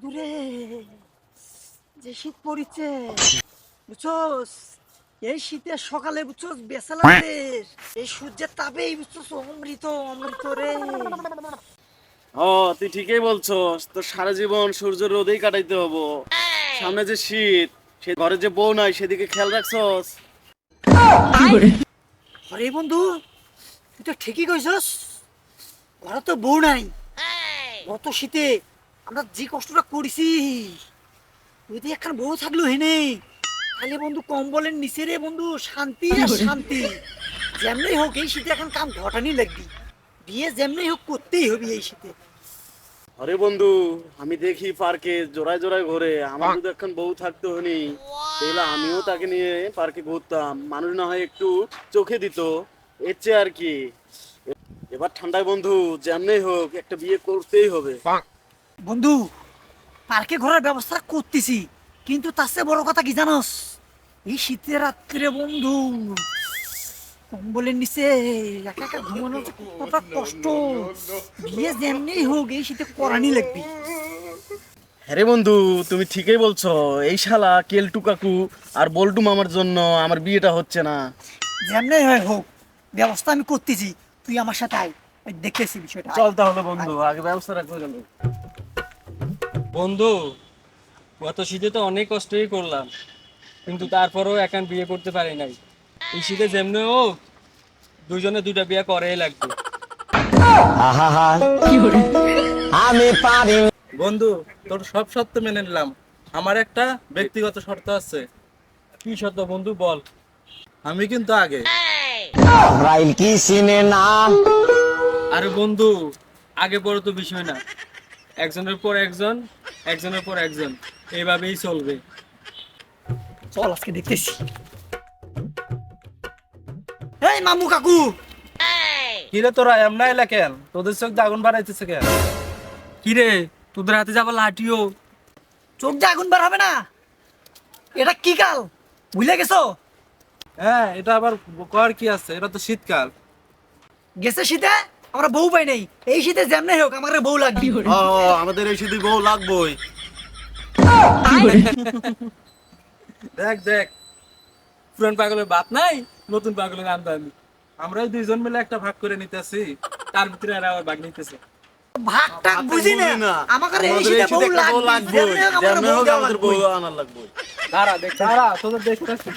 বন্ধুরে যে শীত পড়িছে বুঝছস? এই শীতের সকালে বুঝছস বেসালাদের এই সূর্যের তাপেই বুঝছস অমৃত অমৃত রে। ও তুই ঠিকই বলছস তো সারা জীবন সূর্য রোদেই কাটাইতে হব। সামনে যে শীত সে ঘরে যে বউ নাই সেদিকে খেয়াল রাখছস? আরে বন্ধু তুই তো ঠিকই কইছস ঘরে তো বউ নাই। গত শীতে আমরা যে কষ্টটা করেছি যদি একখান বউ থাকল হেনে তাহলে বন্ধু কম্বলের নিচে রে বন্ধু শান্তি আর শান্তি। যেমনি হোক এই শীতে এখন কাম ঘটানি লাগবি। বিয়ে যেমনি হোক করতেই হবে এই শীতে। আরে বন্ধু আমি দেখি পার্কে জোড়ায় জোড়ায় ঘুরে। আমার যদি এখন বউ থাকতো হনি তাহলে আমিও তাকে নিয়ে পার্কে ঘুরতাম। মানুষ না হয় একটু চোখে দিত। এর চেয়ে আর কি। এবার ঠান্ডায় বন্ধু যেমনি হোক একটা বিয়ে করতেই হবে। বন্ধু পার্কে ঘোরার ব্যবস্থা করতেছি কিন্তু তার চেয়ে বড় কথা কি জানোস? এই শীতের রাত্রে বন্ধু কম্বলের নিচে একা একা ঘুমানো কতটা কষ্ট? বিয়ে যেমনি হোক এই শীতে করানি লাগবে। হ্যাঁ বন্ধু তুমি ঠিকই বলছো এই শালা কেলটু কাকু আর বল্টু মামার জন্য আমার বিয়েটা হচ্ছে না। যেমনি হয় হোক ব্যবস্থা আমি করতেছি তুই আমার সাথে আয় দেখতেছি বিষয়টা। চল তাহলে বন্ধু আগে ব্যবস্থা রাখব গেল বন্ধু গত শীতে তো অনেক কষ্টই করলাম কিন্তু তারপরেও একান বিয়ে করতে পারি নাই। এই শীতে যেমনি হোক দুজনে দুইটা বিয়ে করেই লাগবে। বন্ধু তোর সব শর্ত মেনে নিলাম। আমার একটা ব্যক্তিগত শর্ত আছে। কি শর্ত বন্ধু বল। আমি কিন্তু আগে। রাইল কি চিনে না? আরে বন্ধু আগে পরে তো বিষয় না। একজনের পর একজন একজনের পর একজন। এইভাবেই চলবে। চল আজকে দেখতেছি। এই মামু কাকু! কিরে তোরা এমন এলা কেন তোদের চোখ আগুন বাড়াইতেছে কেন? কি রে তোদের হাতে যাব লাঠিও? চোখ দিয়ে আগুন বার হবে না? এটা কি কাল? ভুলে গেছো? হ্যাঁ এটা আবার কর কি আছে? এটা তো শীতকাল। গেছে শীতে? আমরা বউ পাই নাই। এই শীতে যেমনি হোক আমার বউ লাগবে। ও আমাদের এই শুধু বউ লাগবেই। দেখ দেখ। পুরান পাগলের বাপ নাই নতুন পাগলের আমদানি। আমরা দুইজন মিলে একটা ভাগ করে নিতেছি তার ভিতরে আর আবার বাগ নিতেছে। ভাগটা বুঝি না। আমাকে এই শীতে বউ লাগবে। লাগবেই। যেমনি হোক আমাদের বউ আনার লাগবেই। দাঁড়া দেখ দাঁড়া তোদের দেখতেছি